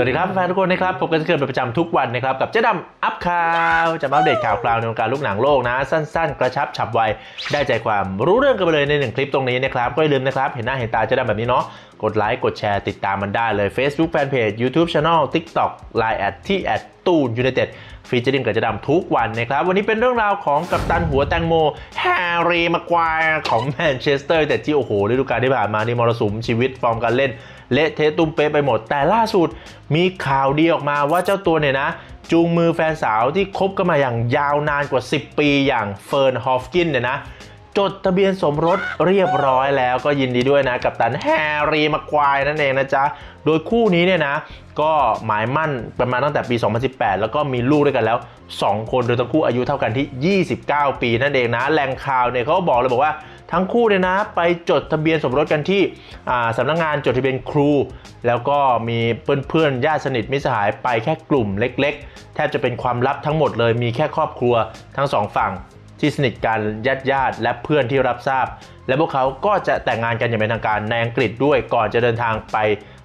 สวัสดีครับแฟนทุกคนนะครับพบกันเกิดเป็นประจำทุกวันนะครับ กับเจ๊ดำอัพข่าวจะมาอัปเดตข่าวคราวในวงการลูกหนังโลกนะ สั้น ๆ กระชับฉับไว ได้ใจความรู้เรื่องกันไปเลยในหนึ่งคลิปตรงนี้นะครับก็อย่าลืมนะครับ เห็นหน้าเห็นตาเจ๊ดำแบบนี้เนาะ กดไลค์กดแชร์ติดตามมันได้เลย Facebook Fanpage YouTube Channel TikTok Line แอดที่แอดตูนยูไนเต็ดฟีเจอริงกับเจ๊ดำทุกวันนะครับ วันนี้เป็นเรื่องราวของกัปตันหัวแตงโมแฮร์รี่มาควายของแมนเชสเตอร์แต่ที่โอ้โหฤดูกาลที่ผ่านมานี่มรสุมชีวิตฟอร์มการเล่น เละเทะตุ้มเป๊ะไปหมด แต่ล่าสุดมีข่าวดีออกมาว่าเจ้าตัวเนี่ยนะ จูงมือแฟนสาวที่คบกันมาอย่างยาวนานกว่า 10 ปีอย่างเฟิร์นฮอฟกินเนี่ยนะ จดทะเบียนสมรสเรียบร้อยแล้วก็ยินดีด้วยนะ กับตันแฮร์รี่มาควายนั่นเองนะจ๊ะ โดยคู่นี้เนี่ยนะ ก็หมายมั่นประมาณตั้งแต่ปี 2018 แล้วก็มีลูกด้วยกันแล้ว 2 คนโดยทั้งคู่อายุเท่ากันที่ 29 ปีนั่นเองนะแหล่งข่าวเนี่ยเขาบอกเลยบอกว่าทั้งคู่เนี่ยนะ ไปจดทะเบียนสมรสกันที่สำนักงานจดทะเบียนครู แล้วก็มีเพื่อนๆญาติสนิทมิสหายไปแค่กลุ่มเล็ก ๆ แทบจะเป็นความลับทั้งหมดเลยมีแค่ครอบครัวทั้งสองฝั่ง ที่สนิทกันญาติญาติและเพื่อนที่รับทราบ และพวกเขาก็จะแต่งงานกันอย่างเป็นทางการในอังกฤษด้วยก่อนจะเดินทางไป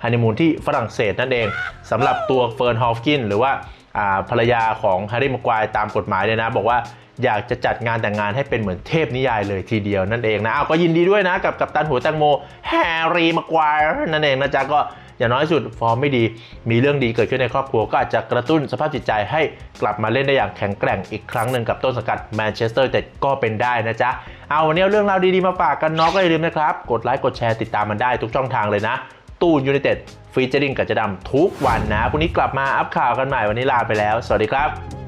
ฮันนีมูนที่ฝรั่งเศสนั่นเองสำหรับตัวเฟิร์นฮอฟกินหรือว่าอ่าภรรยาของแฮร์รี่มากวายตามกฎหมายเนี่ยนะ บอกว่าอยากจะจัดงานแต่งงานให้เป็นเหมือนเทพนิยายเลยทีเดียวนั่นเองนะเอาก็ยินดีด้วยนะกับกัปตันหัวแตงโมแฮร์รี่มากวายนั่นเองนะจ๊ะก็ อย่างน้อยสุดฟอร์มไม่ดี มีเรื่องดีเกิดขึ้นในครอบครัวก็อาจจะกระตุ้นสภาพจิตใจให้กลับมาเล่นได้อย่างแข็งแกร่งอีกครั้งหนึ่งกับต้นสังกัดแมนเชสเตอร์แต่ก็เป็นได้นะจ๊ะ เอาวันนี้เอาเรื่องราวดีๆมาฝากกันน้องก็อย่าลืมนะครับ กดไลค์กดแชร์ติดตามมันได้ทุกช่องทางเลยนะ ตู้ยูไนเต็ดฟีเจอริงกับเจะดำทุกวันนะพรุ่งนี้กลับมาอัพข่าวกันใหม่วันนี้ลาไปแล้ว สวัสดีครับ